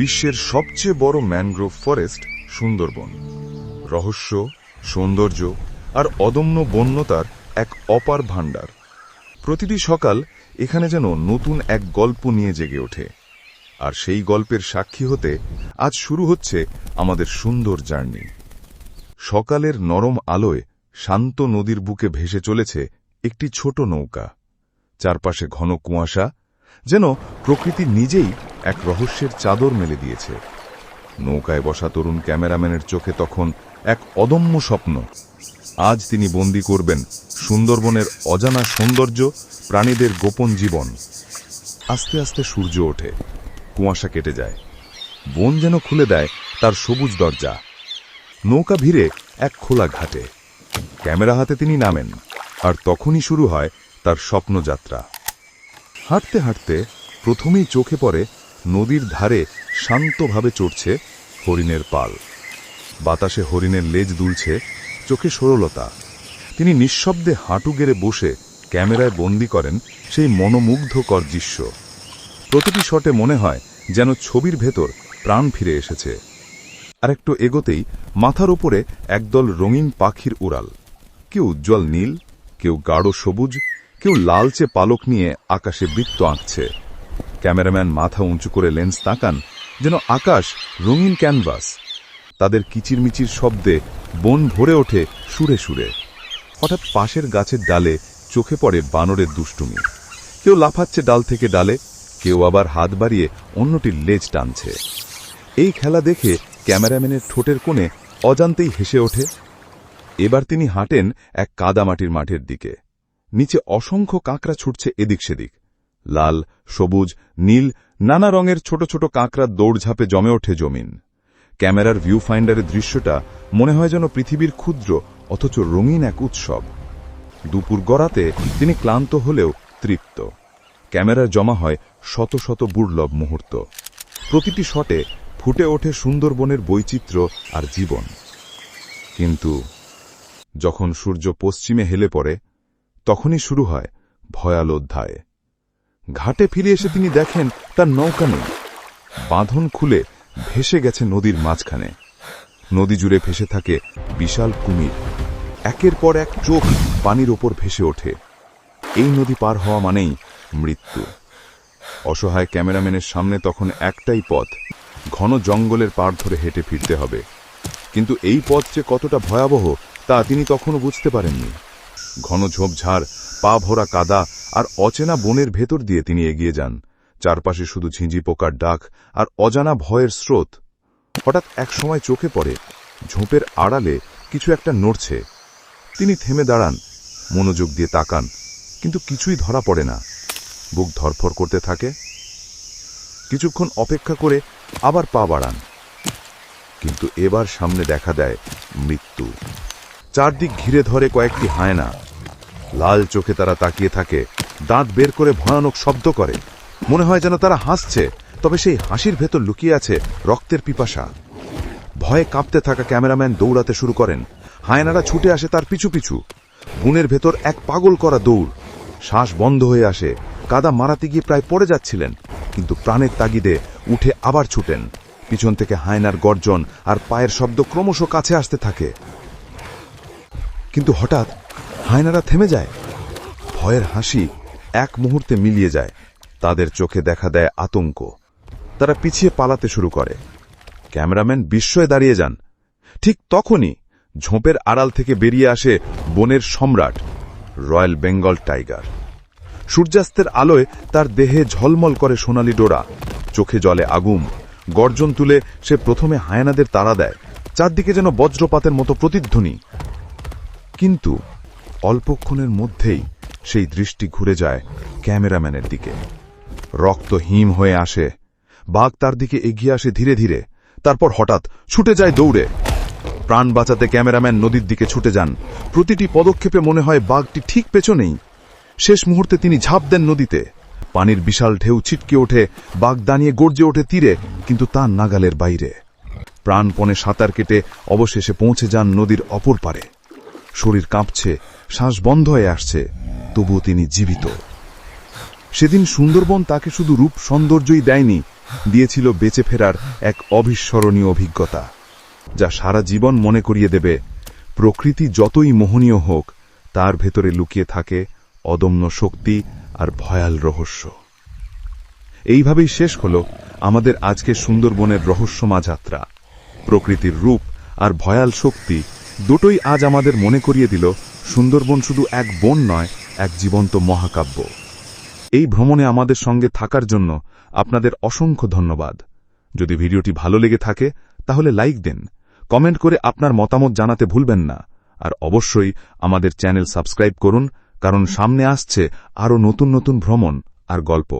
বিশ্বের সবচেয়ে বড় ম্যানগ্রোভ ফরেস্ট সুন্দরবন। রহস্য, সৌন্দর্য আর অদম্য বন্যতার এক অপার ভাণ্ডার। প্রতিটি সকাল এখানে যেন নতুন এক গল্প নিয়ে জেগে ওঠে। আর সেই গল্পের সাক্ষী হতে আজ শুরু হচ্ছে আমাদের সুন্দর জার্নি। সকালের নরম আলোয় শান্ত নদীর বুকে ভেসে চলেছে একটি ছোট নৌকা। চারপাশে ঘন কুয়াশা যেন প্রকৃতি নিজেই এক রহস্যের চাদর মেলে দিয়েছে। নৌকায় বসা তরুণ ক্যামেরাম্যানের চোখে তখন এক অদম্য স্বপ্ন। আজ তিনি বন্দি করবেন সুন্দরবনের অজানা সৌন্দর্য, প্রাণীদের গোপন জীবন। আস্তে আস্তে সূর্য ওঠে, কুয়াশা কেটে যায়। বন যেন খুলে দেয় তার সবুজ দরজা। নৌকা ভিড়ে এক খোলা ঘাটে। ক্যামেরা হাতে তিনি নামেন, আর তখনই শুরু হয় তার স্বপ্নযাত্রা। হাঁটতে হাঁটতে প্রথমেই চোখে পড়ে নদীর ধারে শান্তভাবে চড়ছে হরিণের পাল। বাতাসে হরিণের লেজ দুলছে চোখে সরলতা। তিনি নিঃশব্দে হাঁটু গেড়ে বসে ক্যামেরায় বন্দি করেন সেই মনোমুগ্ধকর দৃশ্য। প্রতিটি শটে মনে হয় যেন ছবির ভেতর প্রাণ ফিরে এসেছে। আর একটু এগোতেই মাথার ওপরে একদল রঙিন পাখির উড়াল। কেউ উজ্জ্বল নীল, কেউ গাঢ় সবুজ, কেউ লালচে পালক নিয়ে আকাশে বৃত্ত আঁকছে। ক্যামেরাম্যান মাথা উঁচু করে লেন্স তাকান, যেন আকাশ রঙিন ক্যানভাস। তাদের কিচিরমিচির শব্দে বন ভরে ওঠে সুরে সুরে। হঠাৎ পাশের গাছের ডালে চোখে পড়ে বানরের দুষ্টুমি। কেউ লাফাচ্ছে ডাল থেকে ডালে, কেউ আবার হাত বাড়িয়ে অন্যটির লেজ টানছে। এই খেলা দেখে ক্যামেরাম্যানের ঠোঁটের কোণে অজান্তেই হেসে ওঠে। এবার তিনি হাঁটেন এক কাদামাটির মাঠের দিকে। নিচে অসংখ্য কাঁকড়া ছুটছে এদিক সেদিক। লাল, সবুজ, নীল, নানা রঙের ছোট ছোট কাঁকড়ার দৌড়ঝাঁপে জমে ওঠে জমিন। ক্যামেরার ভিউ ফাইন্ডারের দৃশ্যটা মনে হয় যেন পৃথিবীর ক্ষুদ্র, অথচ রঙিন এক উৎসব। দুপুর গড়াতে তিনি ক্লান্ত হলেও তৃপ্ত। ক্যামেরার জমা হয় শত শত বুর্লভ মুহূর্ত। প্রতিটি শটে ফুটে ওঠে সুন্দরবনের বৈচিত্র্য আর জীবন। কিন্তু যখন সূর্য পশ্চিমে হেলে পড়ে, তখনই শুরু হয় ভয়াল অধ্যায়। ঘাটে ফিরে এসে তিনি দেখেন তার নৌকা নেই। বাঁধন খুলে ভেসে গেছে নদীর মাঝখানে। নদী জুড়ে ভেসে থাকে বিশাল কুমির। একের পর এক চোখ পানির ওপর ভেসে ওঠে। এই নদী পার হওয়া মানেই মৃত্যু। অসহায় ক্যামেরাম্যানের সামনে তখন একটাই পথ, ঘন জঙ্গলের পাড় ধরে হেঁটে ফিরতে হবে। কিন্তু এই পথ যে কতটা ভয়াবহ, তা তিনি তখনও বুঝতে পারেননি। ঘন ঝোপঝাড় পা ভরা কাদা আর অচেনা বনের ভেতর দিয়ে তিনি এগিয়ে যান। চারপাশে শুধু ঝিঁঝি পোকার ডাক আর অজানা ভয়ের স্রোত। হঠাৎ এক সময় চোখে পড়ে, ঝোপের আড়ালে কিছু একটা নড়ছে। তিনি থেমে দাঁড়ান, মনোযোগ দিয়ে তাকান, কিন্তু কিছুই ধরা পড়ে না। বুক ধরফর করতে থাকে। কিছুক্ষণ অপেক্ষা করে আবার পা বাড়ান। কিন্তু এবার সামনে দেখা দেয় মৃত্যু। চারদিক ঘিরে ধরে কয়েকটি হায়না। লাল চোখে তারা তাকিয়ে থাকে, দাঁত বের করে ভয়ানক শব্দ করে। মনে হয় যেন তারা হাসছে, তবে সেই হাসির ভেতর লুকিয়ে আছে রক্তের পিপাসা। ভয়ে কাঁপতে থাকা ক্যামেরাম্যান দৌড়াতে শুরু করেন। হায়নারা ছুটে আসে তার পিছু পিছু। বুনের ভেতর এক পাগল করা দৌড়। শ্বাস বন্ধ হয়ে আসে। কাদা মারাতে গিয়ে প্রায় পড়ে যাচ্ছিলেন, কিন্তু প্রাণের তাগিদে উঠে আবার ছুটেন। পিছন থেকে হায়নার গর্জন আর পায়ের শব্দ ক্রমশ কাছে আসতে থাকে। কিন্তু হঠাৎ হায়নারা থেমে যায়। ভয়ের হাসি এক মুহূর্তে মিলিয়ে যায়। তাদের চোখে দেখা দেয় আতঙ্ক। তারা পিছিয়ে পালাতে শুরু করে। ক্যামেরাম্যান বিস্ময়ে দাঁড়িয়ে যান। ঠিক তখনই ঝোপের আড়াল থেকে বেরিয়ে আসে বনের সম্রাট, রয়্যাল বেঙ্গল টাইগার। সূর্যাস্তের আলোয় তার দেহে ঝলমল করে সোনালি ডোরা। চোখে জলে আগুম গর্জন তুলে সে প্রথমে হায়নাদের তাড়া দেয়। চারদিকে যেন বজ্রপাতের মতো প্রতিধ্বনি। কিন্তু অল্পক্ষণের মধ্যেই সেই দৃষ্টি ঘুরে যায় ক্যামেরাম্যানের দিকে। রক্ত হিম হয়ে আসে। বাঘ তার দিকে এগিয়ে আসে ধীরে ধীরে। তারপর হঠাৎ ছুটে যায় দৌড়ে। প্রাণ বাঁচাতে ক্যামেরাম্যান নদীর দিকে ছুটে যান। প্রতিটি পদক্ষেপে মনে হয় বাঘটি ঠিক পেছনেই। শেষ মুহূর্তে তিনি ঝাঁপ দেন নদীতে। পানির বিশাল ঢেউ ছিটকে ওঠে, বাঘ দাঁড়িয়ে গর্জে ওঠে তীরে, কিন্তু তা নাগালের বাইরে। প্রাণপণে সাঁতার কেটে অবশেষে পৌঁছে যান নদীর অপর পারে। শরীর কাঁপছে, শ্বাস বন্ধ হয়ে আসছে, তবুও তিনি জীবিত। সেদিন সুন্দরবন তাকে শুধু রূপ সৌন্দর্যই দেয়নি, দিয়েছিল বেঁচে ফেরার এক অবিস্মরণীয় অভিজ্ঞতা, যা সারা জীবন মনে করিয়ে দেবে, প্রকৃতি যতই মোহনীয় হোক, তার ভেতরে লুকিয়ে থাকে অদম্য শক্তি আর ভয়াল রহস্য। এইভাবেই শেষ হল আমাদের আজকে সুন্দরবনের রহস্যমা যাত্রা, প্রকৃতির রূপ আর ভয়াল শক্তি দুটোই আজ আমাদের মনে করিয়ে দিল, সুন্দরবন শুধু এক বন নয়, এক জীবন্ত মহাকাব্য। এই ভ্রমণে আমাদের সঙ্গে থাকার জন্য আপনাদের অসংখ্য ধন্যবাদ। যদি ভিডিওটি ভালো লেগে থাকে, তাহলে লাইক দিন, কমেন্ট করে আপনার মতামত জানাতে ভুলবেন না, আর অবশ্যই আমাদের চ্যানেল সাবস্ক্রাইব করুন, কারণ সামনে আসছে আরও নতুন নতুন ভ্রমণ আর গল্প।